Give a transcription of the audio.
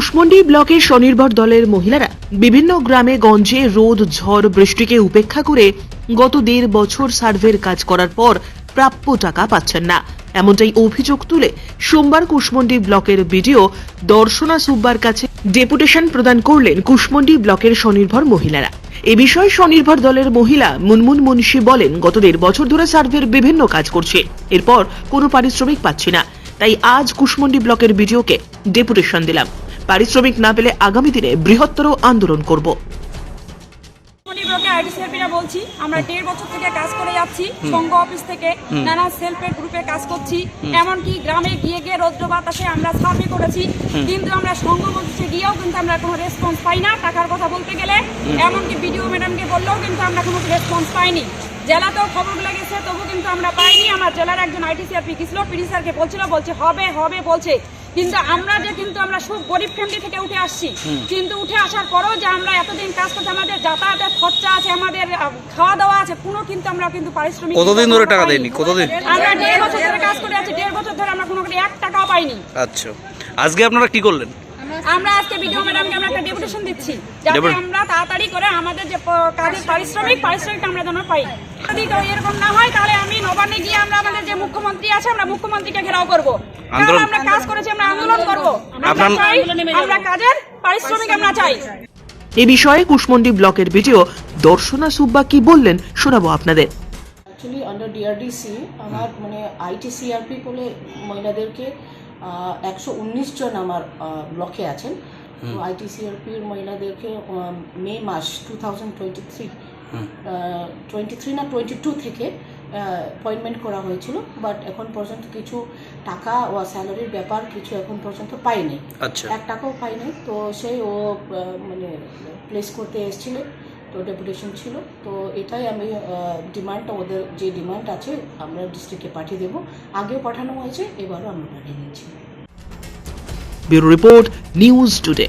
কুশমন্ডি ব্লকের স্বনির্ভর দলের মহিলারা বিভিন্ন গ্রামে, গঞ্জে রোদ, ঝড়, বৃষ্টিকে উপেক্ষা করে গত দেড় বছর সার্ভের কাজ করার পর প্রাপ্য টাকা পাচ্ছেন না। এমনটাই অভিযোগ তুলে সোমবার কুশমন্ডি ব্লকের বিডিও দর্শনা সুব্বার কাছে ডেপুটেশন প্রদান করলেন কুশমন্ডি ব্লকের স্বনির্ভর মহিলারা। এ বিষয়ে স্বনির্ভর দলের মহিলা মুনমুন মুন্সি বলেন, গত দেড় বছর ধরে সার্ভের বিভিন্ন কাজ করছে, এরপর কোনো পারিশ্রমিক পাচ্ছি না। তাই আজ কুশমন্ডি ব্লকের বিডিওকে ডেপুটেশন দিলাম। পারিশ্রমিক না পেলে আগামী দিনে বৃহত্তর আন্দোলন করব। বলছি আমরা দেড় বছর থেকে কাজ করে যাচ্ছি সংঘ অফিস থেকে নানা সেলফ হেল্প গ্রুপে কাজ করছি এমনকি গ্রামে গিয়ে গিয়ে রৌদ্র বাতাসে আমরা সার্ভে করেছি কিন্তু আমরা সংঘ অফিসে গিয়েও কিন্তু আমরা কোনো রেসপন্স পাই না টাকার কথা বলতে গেলে। এমনকি বিডিও ম্যাডামকে বললেও কিন্তু আমরা কোনো রেসপন্স পাইনি। জেলাতেও খবর লেগেছে তবু কিন্তু আমরা পাইনি। আমার জেলার একজন আইটিসিআরপি গেছিল পিডি স্যারকে বলছিল বলছে হবে হবে বলছে। কিন্তু আমরা যে কিন্তু আমরা খুব গরিব ফ্যামিলি থেকে উঠে আসছি কিন্তু উঠে আসার পরেও যে আমরা এতদিন কাজ করতে আমাদের যাতায়াতের খরচা আছে আমাদের খাওয়া দাওয়া আছে কোনো কিন্তু আমরা কিন্তু পারিশ্রমিক কতদিন ধরে টাকা দেয়নি? কতদিন? আমরা দেড় বছর ধরে কাজ করে আছি দেড় বছর ধরে আমরা কোনো এক টাকাও পাইনি। আচ্ছা। আজকে আপনারা কি করলেন? আমরা আজকে বিডিও ম্যাডামকে আমরা একটা ডেপুটেশন দিচ্ছি যাতে আমরা তাড়াতাড়ি করে আমাদের যে কাজের পারিশ্রমিক পারিশ্রমিকটা আমরা যেন পাই। যদি এরকম না হয় তাহলে আমি নবান্নে গিয়ে আমরা আমাদের যে মুখ্যমন্ত্রী আছে আমরা মুখ্যমন্ত্রীকে ঘেরাও করব। কারণ আমরা কাজ করেছি আমরা আন্দোলন করব। আমরা চাই আমরা কাজের পারিশ্রমিক আমরা চাই। এ বিষয়ে কুশমন্ডি ব্লকের বিডিও দর্শনা সুব্বা কি বললেন শোনাবো আপনাদের। অ্যাকচুয়ালি আন্ডার ডিআরডিসি আমার মানে আইটিসিআরপি বলে মহিলাদেরকে একশো উনিশ জন আমার ব্লকে আছেন। তো আইটিসিআরপির মহিলাদেরকে মে মাস two thousand twenty three twenty three না টোয়েন্টি টু থেকে অ্যাপয়েন্টমেন্ট করা হয়েছিল বাট এখন পর্যন্ত কিছু টাকা ও স্যালারির ব্যাপার কিছু এখন পর্যন্ত পাইনি। আচ্ছা। এক টাকাও পাইনি তো সেই ও মানে প্লেস করতে এসেছিল তো ডেপুটেশন ছিল তো এটাই আমি ডিমান্ডটা ওদের যে ডিমান্ড আছে আমরা ডিস্ট্রিক্টে পাঠিয়ে দেবো। আগেও পাঠানো হয়েছে এবারও আমরা পাঠিয়ে দিচ্ছি। Bureau report news today.